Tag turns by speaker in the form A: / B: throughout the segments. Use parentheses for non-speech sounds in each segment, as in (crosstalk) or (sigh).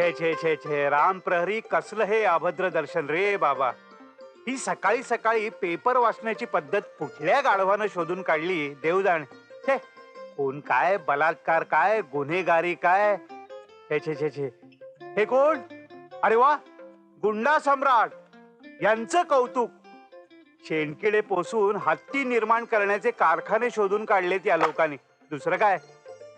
A: छे छे छे छे. राम प्रहरी कसलं हे अभद्र दर्शन रे बाबा? ही सकाळी सकाळी पेपर वाचण्याची पद्धत कुठल्या गाढवानं शोधून काढली देवदाण छे कोण काय बलात्कार काय गुन्हेगारी काय? छे छे छे छे. हे कोण? अरे वा गुंडा सम्राट. यांचं कौतुक. शेणकिडे पोसून हत्ती निर्माण करण्याचे कारखाने शोधून काढलेत या लोकांनी. दुसरं काय?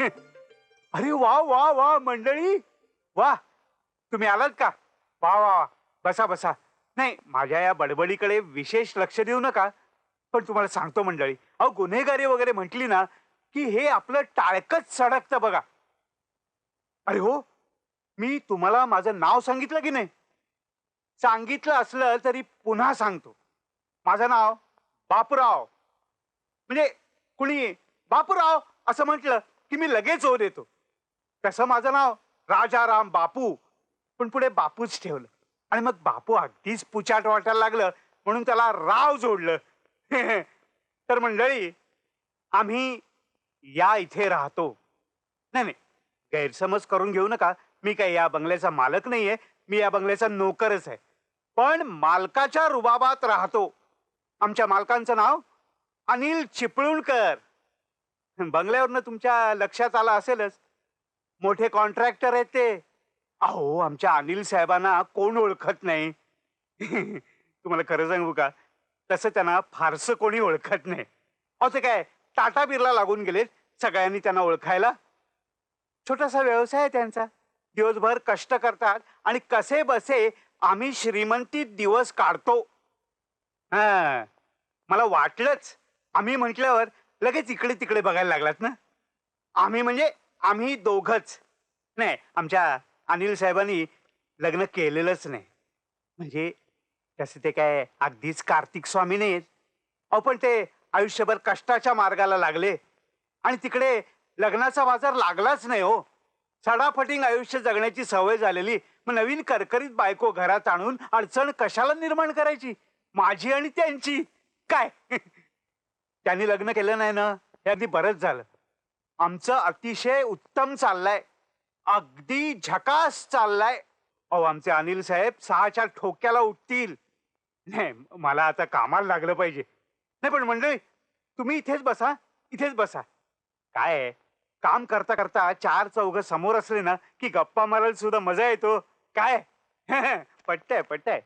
A: अरे वा वा वा मंडळी. वा तुम्ही आलात का? वा वा वा. बसा बसा. नाही माझ्या या बडबडीकडे विशेष लक्ष देऊ नका. पण तुम्हाला सांगतो मंडळी अहो गुन्हेगारी वगैरे म्हटली ना की हे आपलं टाळकच सडकतं बघा. अरे हो मी तुम्हाला माझं नाव सांगितलं की नाही? सांगितलं असलं तरी पुन्हा सांगतो. माझं नाव बापूराव. म्हणजे कुणी बापूराव असं म्हटलं की मी लगेच हो देतो तसं माझं नाव राजाराम बापू. पण पुढे बापूच ठेवलं. आणि मग बापू अगदीच पुचाट वाटायला लागलं म्हणून त्याला राव जोडलं. (laughs) तर मंडळी आम्ही या इथे राहतो. नाही नाही गैरसमज करून घेऊ नका. मी काही या बंगल्याचा मालक नाहीये. मी या बंगल्याचा नोकरच आहे. पण मालकाच्या रुबाबात राहतो. आमच्या मालकांचं नाव अनिल चिपळूणकर. बंगल्यावरनं तुमच्या लक्षात आलं असेलच. मोठे कॉन्ट्रॅक्टर आहेत ते. अहो आमच्या अनिल साहेबांना कोण ओळखत नाही? (laughs) तुम्हाला खरं सांगू का? तसं त्यांना फारसं कोणी ओळखत नाही. अहो ते काय टाटा बिरला लागून गेलेत सगळ्यांनी त्यांना ओळखायला? छोटासा व्यवसाय आहे त्यांचा. दिवसभर कष्ट करतात आणि कसे बसे आम्ही श्रीमंतीत दिवस काढतो. हा. मला वाटलंच. आम्ही म्हटल्यावर लगेच इकडे तिकडे बघायला लागलात ना? आम्ही म्हणजे आम्ही दोघच. नाही आमच्या अनिल साहेबांनी लग्न केलेलंच नाही. म्हणजे तसे ते काय अगदीच कार्तिक स्वामी नाहीत अहो पण ते आयुष्यभर कष्टाच्या मार्गाला लागले. आणि तिकडे लग्नाचा बाजार लागलाच नाही हो. सडाफटिंग आयुष्य जगण्याची सवय झालेली. मग नवीन करकरीत बायको घरात आणून अडचण कशाला निर्माण करायची? माझी आणि त्यांची. काय? त्यांनी लग्न केलं नाही ना? हे अगदी बरंच झालं. आमचं अतिशय उत्तम चाललंय. अगदी झकास चाललाय. अहो आमचे अनिल साहेब सहाच्या ठोक्याला उठतील. नाही मला आता कामाला लागलं पाहिजे. नाही पण मंडळी तुम्ही इथेच बसा इथेच बसा. काय आहे, काम करता करता चार चौघ समोर असले ना की गप्पा मारायला सुद्धा मजा येतो. काय? (laughs) पट्टय पट्टय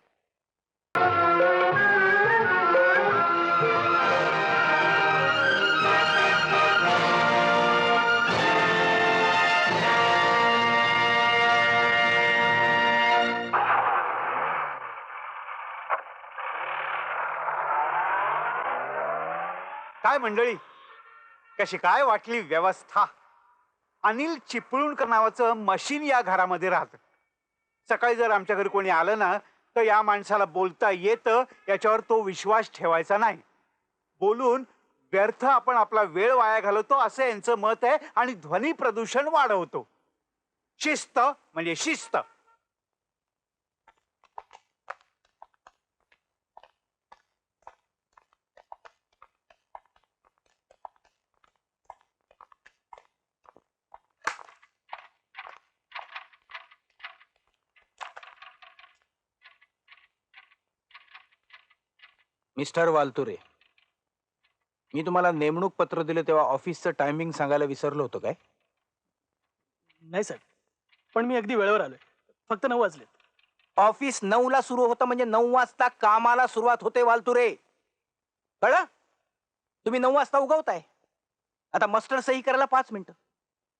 A: काय मंडळी? कशी काय वाटली व्यवस्था? अनिल चिपळूणकर नावाचं मशीन या घरामध्ये राहतं. सकाळी जर आमच्या घरी कोणी आलं ना तर या माणसाला बोलता येतं याच्यावर तो विश्वास ठेवायचा नाही. बोलून व्यर्थ आपण आपला वेळ वाया घालवतो असं यांचं मत आहे आणि ध्वनी प्रदूषण वाढवतो. शिस्त म्हणजे शिस्त.
B: मिस्टर वालतुरे मी तुम्हाला नेमणूक पत्र दिलं तेव्हा ऑफिसचं टायमिंग सांगायला विसरलो होतो काय?
C: नाही साहेब पण मी अगदी वेळेवर आलोय. फक्त नऊ वाजले
B: ऑफिस नऊ ला सुरू होतं म्हणजे नऊ वाजता कामाला सुरुवात होते वालतुरे. कळलं? तुम्ही नऊ वाजता उगवताय. आता मस्टर सही करायला पाच मिनिटं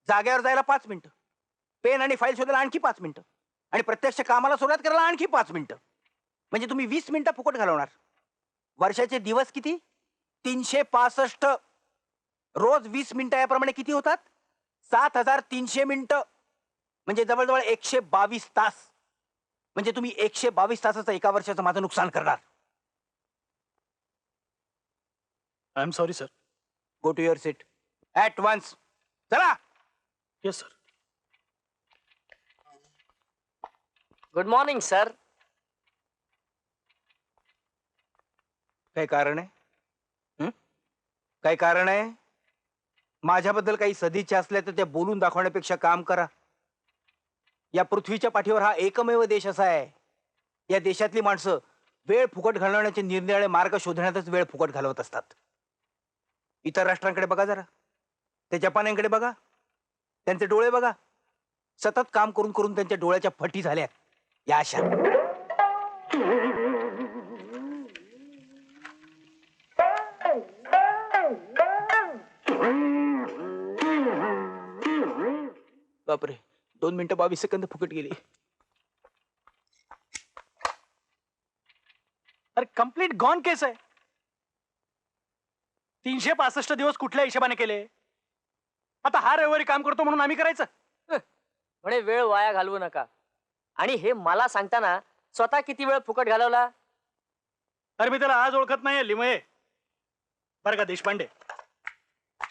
B: जागेवर जायला पाच मिनिटं पेन आणि फाईल शोधायला आणखी पाच मिनिटं आणि प्रत्यक्ष कामाला सुरुवात करायला आणखी पाच मिनिटं. म्हणजे तुम्ही वीस मिनिटं फुकट घालवणार. वर्षाचे दिवस किती? तीनशे पासष्ट. रोज वीस मिनिटं याप्रमाणे किती होतात? सात हजार तीनशे मिनिटं. म्हणजे जवळजवळ एकशे बावीस तास. म्हणजे तुम्ही एकशे बावीस तासाचं एका वर्षाचं माझं नुकसान करणार.
C: I am sorry sir
B: go to your seat at once चला.
C: Yes sir
D: good morning sir
B: काय कारण आहे? काय कारण आहे? माझ्याबद्दल काही सदिच्छा असल्या तर त्या बोलून दाखवण्यापेक्षा काम करा. या पृथ्वीच्या पाठीवर हा एकमेव देश असा आहे. या देशातली माणसं वेळ फुकट घालवण्याचे निरनिराळे मार्ग शोधण्यातच वेळ फुकट घालवत असतात. इतर राष्ट्रांकडे बघा जरा. ते जपान्यांकडे बघा. त्यांचे डोळे बघा. सतत काम करून करून त्यांच्या डोळ्याच्या फटी झाल्या. या अशा. बापरे. दोन मिनिटं बावीस सेकंद फुकट गेली.
C: अरे कंप्लीट गॉन केस आहे. तीनशे पासष्ट दिवस कुठल्या हिशोबाने केले? आता हा रविवारी काम करतो म्हणून आम्ही करायचं?
D: म्हणे वेळ वाया घालवू नका. आणि हे मला सांगताना स्वतः किती वेळ फुकट घालवला?
C: अरे मी त्याला आज ओळखत नाहीये लिमये. बरं का देशपांडे.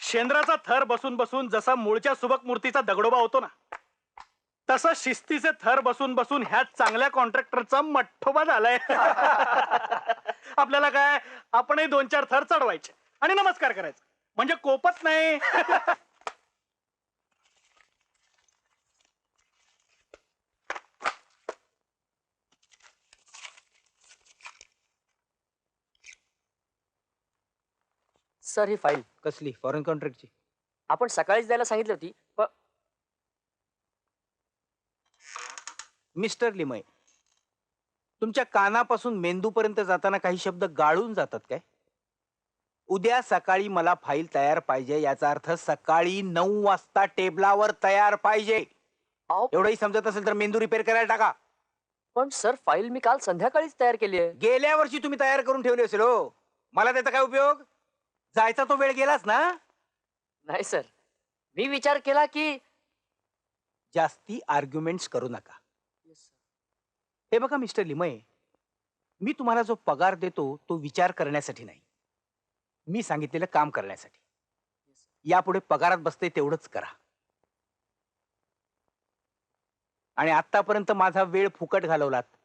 C: शेंद्राचा थर बसून बसून जसा मूळच्या सुबक मूर्तीचा दगडोबा होतो ना तसं शिस्तीचे थर बसून बसून ह्या चांगल्या कॉन्ट्रॅक्टरचा मठ्ठोबा झालाय. (laughs) आपल्याला काय आपणही दोन चार थर चढवायचे. आणि नमस्कार करायचा. म्हणजे कोपच नाही. (laughs)
D: सर ही फाईल
B: कसली? फॉरेन कॉन्ट्रॅक्टची
D: आपण सकाळीच द्यायला सांगितली होती प-
B: मिस्टर लिमय तुमच्या कानापासून मेंदूपर्यंत जाताना काही शब्द गाळून जातात काय? उद्या सकाळी मला फाईल तयार पाहिजे याचा अर्थ सकाळी नऊ वाजता टेबलावर तयार पाहिजे.
D: अहो,
B: एवढंही समजत असेल तर मेंदू रिपेअर करायला टाका.
D: पण सर फाईल मी काल संध्याकाळीच तयार केली आहे.
B: गेल्या वर्षी तुम्ही तयार करून ठेवली असेल हो. मला त्याचा काय उपयोग? जायचा तो वेळ गेलाच ना?
D: नाही सर. मी विचार केला की
B: जास्ती आर्ग्युमेंट्स करू नका. हे बघा मिस्टर लिमय मी तुम्हाला जो पगार देतो तो विचार करण्यासाठी नाही. मी सांगितलेलं काम करण्यासाठी. यापुढे पगारात बसते तेवढंच करा. आणि आतापर्यंत माझा वेळ फुकट घालवलात.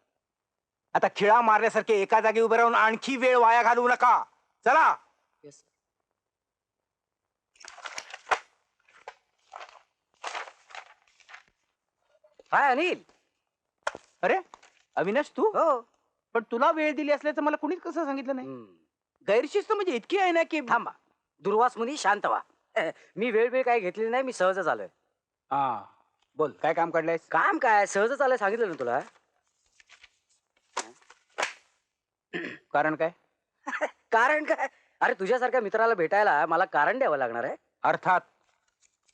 B: आता खिळा मारल्यासारखे एका जागी उभे राहून आणखी वेळ वाया घालवू नका. चला.
D: Yes,
E: हाय अनिल.
B: अरे अविनाश तू?
E: हो.
B: पण तुला वेळ दिली असल्याचं मला कुणीच कसं सांगितलं नाही? गैरशिस्त म्हणजे इतकी आहे ना की
E: थांबा. दुर्वास मुनी शांत व्हा. मी वेळ वेळ काय घेतलेली नाही मी सहजच आलोय.
B: हा. बोल काय काम काढलंयस?
E: काम काय? सहजच आलोय सांगितलं ना तुला.
B: कारण काय? (laughs)
E: कारण काय? अरे तुझ्यासारख्या मित्राला भेटायला मला कारण द्यावं लागणार आहे.
B: अर्थात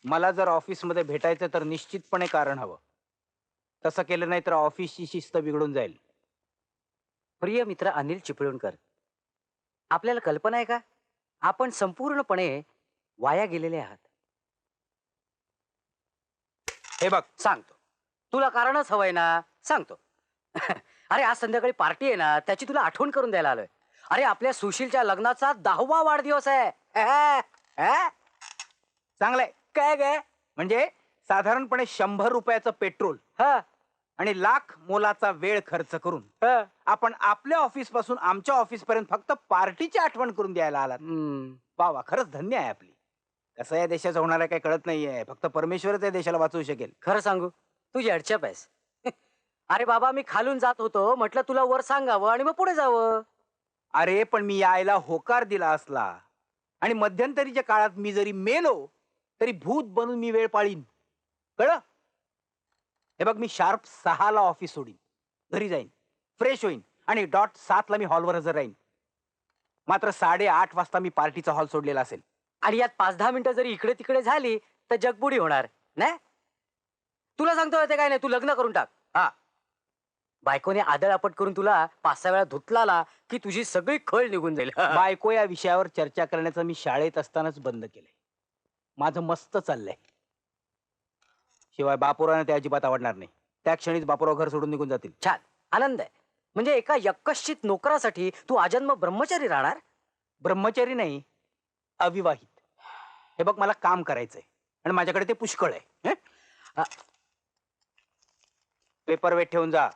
B: मला जर ऑफिसमध्ये भेटायचं तर निश्चितपणे कारण हवं. तसं केलं नाही तर ऑफिसची शिस्त बिघडून जाईल.
E: प्रिय मित्र अनिल चिपळूणकर आपल्याला कल्पना आहे का? आपण संपूर्णपणे वाया गेलेले आहात.
B: हे बघ
E: सांगतो. तुला कारणच हवंय ना? सांगतो. (laughs) अरे आज संध्याकाळी पार्टी आहे ना त्याची तुला आठवण करून द्यायला आलोय. अरे आपल्या सुशीलच्या लग्नाचा दहावा वाढदिवस आहे. (laughs) अह,
B: चांगलंय.
E: काय ग?
B: म्हणजे? साधारणपणे शंभर रुपयाचं पेट्रोल
E: हा.
B: आणि लाख मोलाचा वेळ खर्च करून
E: हा.
B: आपण आपल्या ऑफिसपासून आमच्या ऑफिस पर्यंत फक्त पार्टीची आठवण करून द्यायला आलात.
E: हम्म.
B: वा वा खरंच धन्य आहे आपली. कसं या देशाचं होणार आहे काही कळत नाहीये. फक्त परमेश्वरच या देशाला वाचवू शकेल.
E: खरं सांगू? तुझी अडचप आहेस. (laughs) अरे बाबा मी खालून जात होतो. म्हटलं तुला वर सांगावं आणि मग पुढे जावं.
B: अरे पण मी यायला होकार दिला असला. आणि मध्यंतरीच्या काळात मी जरी मेलो तरी भूत बनून मी वेळ पाळीन. कळ हे बघ मी शार्प सहाला ऑफिस सोडीन. घरी जाईन. फ्रेश होईन. आणि डॉट सातला मी हॉलवर हजर राहीन. मात्र साडेआठ वाजता मी पार्टीचा हॉल सोडलेला असेल.
E: आणि यात पाच दहा मिनिटं जरी इकडे तिकडे झाली तर जगबुडी होणार नाही? तुला सांगतो ते काय नाही तू लग्न करून टाक. हा. बायकोने आदळ आपट करून तुला पाच सहा वेळा धुतलाला की तुझी सगळी खळ निघून जाईल. (laughs)
B: बायको या विषयावर चर्चा करण्याचं मी शाळेत असतानाच बंद केलंय. माझं मस्त चाललंय. शिवाय बापुराने ते अजिबात आवडणार नाही. त्या क्षणीच बापुराव घर सोडून निघून जातील.
E: छान. आनंद आहे. म्हणजे एका यक्कश्चित नोकरासाठी तू आजन्म ब्रह्मचारी राहणार?
B: ब्रह्मचारी नाही अविवाहित. हे बघ मला काम करायचंय. आणि माझ्याकडे ते पुष्कळ आहे. पेपर वेट ठेवून जा.